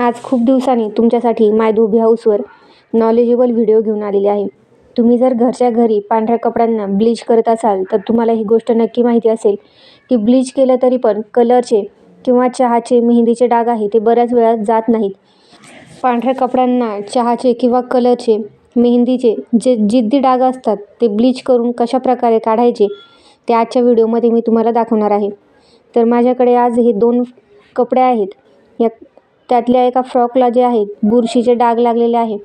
आज खूप दिवसांनी तुमच्यासाठी माय दुबी हाऊसवर नॉलेजेबल व्हिडिओ घेऊन आलेले आहे. तुम्ही जर घरच्या घरी पांढऱ्या कपड्यांना ब्लीच करत असाल तर तुम्हाला ही गोष्ट नक्की माहिती असेल. की ब्लीच केलं तरी पण कलरचे किंवा चहाचे मेहंदीचे डाग आहे ते बऱ्याच वेळा जात नाहीत. पांढऱ्या कपड्यांना चहाचे किंवा कलरचे मेहंदीचे जे जिद्दी डाग असतात ते ब्लीच करून कशाप्रकारे काढायचे ते आजच्या व्हिडिओमध्ये मी तुम्हाला दाखवणार आहे. तर माझ्याकडे आज हे दोन कपडे आहेत. या त्यातल्या एका फ्रॉकला जे आहेत बुरशीचे डाग लागलेले आहे.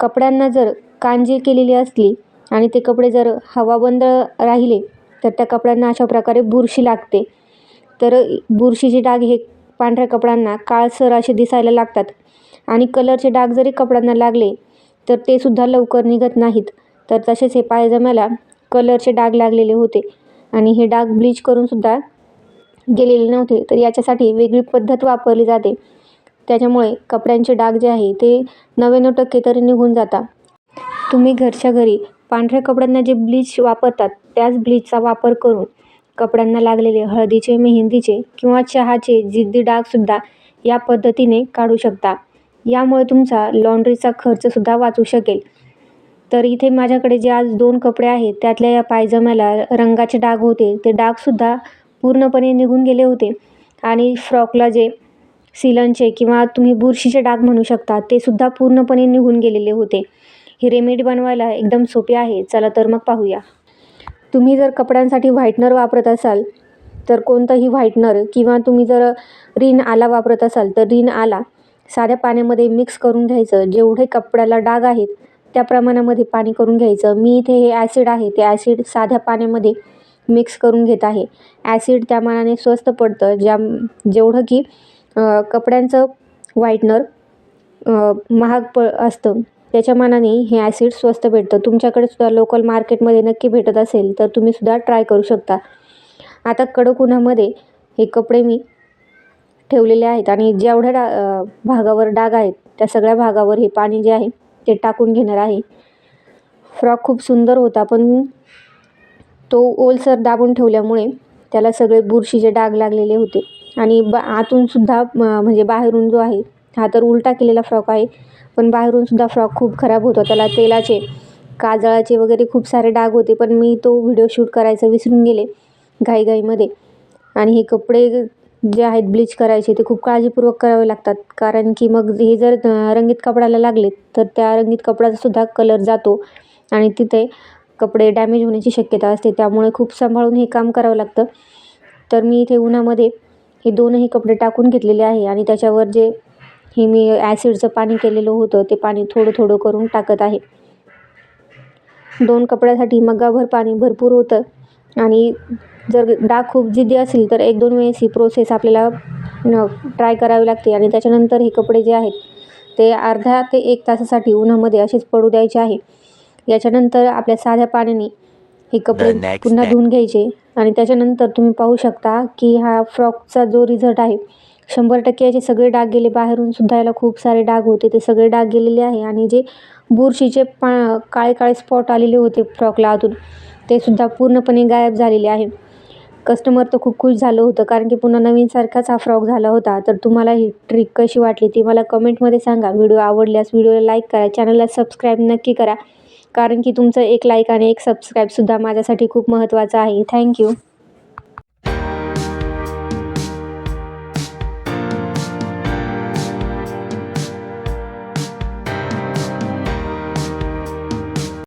कपड्यांना जर कांजी केलेली असली आणि ते कपडे जर हवाबंद राहिले तर त्या कपड्यांना अशा प्रकारे बुरशी लागते. तर बुरशीचे डाग हे पांढऱ्या कपड्यांना काळसर असे दिसायला लागतात. आणि कलरचे डाग जरी कपड्यांना लागले तर ते सुद्धा लवकर निघत नाहीत. तर तसेच हे पायजम्याला कलरचे डाग लागलेले होते. आणि हे डाग ब्लीच करूनसुद्धा गेलेले नव्हते. तर याच्यासाठी वेगळी पद्धत वापरली जाते. त्याच्यामुळे कपड्यांचे डाग जे आहे ते नव्याण्णव टक्के तरी निघून जातात. तुम्ही घरच्या घरी पांढऱ्या कपड्यांना जे ब्लीच वापरतात त्याच ब्लीचचा वापर करून कपड्यांना लागलेले हळदीचे मेहंदीचे किंवा चहाचे जिद्दी डागसुद्धा या पद्धतीने काढू शकता. यामुळे तुमचा लॉन्ड्रीचा खर्चसुद्धा वाचू शकेल. तर इथे माझ्याकडे जे आज दोन कपडे आहेत त्यातल्या या पायजम्याला रंगाचे डाग होते ते डागसुद्धा पूर्णपणे निघून गेले होते. आणि फ्रॉकला जे सिलनचे किंवा तुम्ही बुरशीचे डाग म्हणू शकता ते सुद्धा पूर्णपणे निघून गेलेले होते. ही रेमेडी बनवायला एकदम सोपी आहे. चला तर मग पाहूया. तुम्ही जर कपड्यांसाठी व्हाईटनर वापरत असाल तर कोणतंही व्हाईटनर किंवा तुम्ही जर रिन आला वापरत असाल तर रिन आला. साध्या पाण्यामध्ये मिक्स करून घ्यायचं. जेवढे कपड्याला डाग आहेत त्या प्रमाणामध्ये पाणी करून घ्यायचं. मी इथे हे ॲसिड आहे. ते ॲसिड साध्या पाण्यामध्ये मिक्स करून घेत आहे. ॲसिड त्या मानाने स्वस्त पडतं. ज्या जेवढं की कपड्यांचं व्हाईटनर महाग प असतं. त्याच्या मानाने हे ॲसिड स्वस्त भेटतं. तुमच्याकडे सुद्धा लोकल मार्केटमध्ये नक्की भेटत असेल तर तुम्हीसुद्धा ट्राय करू शकता. आता कडक उन्हामध्ये हे कपडे मी ठेवलेले आहेत आणि जेवढ्या डा भागावर डाग आहेत त्या सगळ्या भागावर हे पाणी जे आहे ते टाकून घेणार आहे. फ्रॉक खूप सुंदर होता पण तो ओलसर दाबून ठेवल्यामुळे त्याला सगळे बुरशीचे डाग लागलेले होते. आणि बा आतूनसुद्धा म्हणजे बाहेरून जो आहे हा तर उलटा केलेला फ्रॉक आहे. पण बाहेरूनसुद्धा फ्रॉक खूप खराब होता. त्याला तेलाचे काजळाचे वगैरे खूप सारे डाग होते. पण मी तो व्हिडिओ शूट करायचं विसरून गेले घाईघाईमध्ये. आणि हे कपडे जे आहेत ब्लीच करायचे ते खूप काळजीपूर्वक करावे लागतात. कारण की मग हे जर रंगीत कपड्याला लागले तर त्या रंगीत कपड्याचासुद्धा कलर जातो. आणि तिथे कपडे डॅमेज होण्याची शक्यता असते. त्यामुळे खूप सांभाळून हे काम करावं लागतं. तर मी इथे उन्हामध्ये हे दोनही कपडे टाकून घेतलेले आहे आणि त्याच्यावर जे हे मी ॲसिडचं पाणी केलेलं होतं ते पाणी थोडं थोडं करून टाकत आहे. दोन कपड्यासाठी मग्गाभर पाणी भरपूर होतं आणि जर डाग खूप जिद्दी असेल तर एक दोन वेळेस ही प्रोसेस आपल्याला ट्राय करावी लागते आणि त्याच्यानंतर हे कपडे जे आहेत ते अर्धा ते एक तासासाठी उन्हामध्ये असेच पडू द्यायचे आहे. याच्यानंतर आपल्या साध्या पाण्याने हे कपडे पुन्हा धुवून घ्यायचे. आणि त्याच्यानंतर तुम्ही पाहू शकता की हा फ्रॉकचा जो रिझल्ट आहे शंभर टक्के याचे सगळे डाग गेले. बाहेरून सुद्धा याला खूप सारे डाग होते. ते सगळे डाग गेलेले आहे. आणि जे बुरशीचे पा काळे काळे स्पॉट आलेले होते फ्रॉकला आतून ते सुद्धा पूर्णपणे गायब झालेले आहे. कस्टमर तर खूप खुश झालं होतं. कारण की पुन्हा नवीनसारखाच हा फ्रॉक झाला होता. तर तुम्हाला ही ट्रिक कशी वाटली ती मला कमेंटमध्ये सांगा. व्हिडिओ आवडल्यास व्हिडिओला लाईक करा. चॅनलला सबस्क्राईब नक्की करा. कारण की तुमचं एक लाईक आणि एक सबस्क्राईबसुद्धा माझ्यासाठी खूप महत्त्वाचं आहे. थँक्यू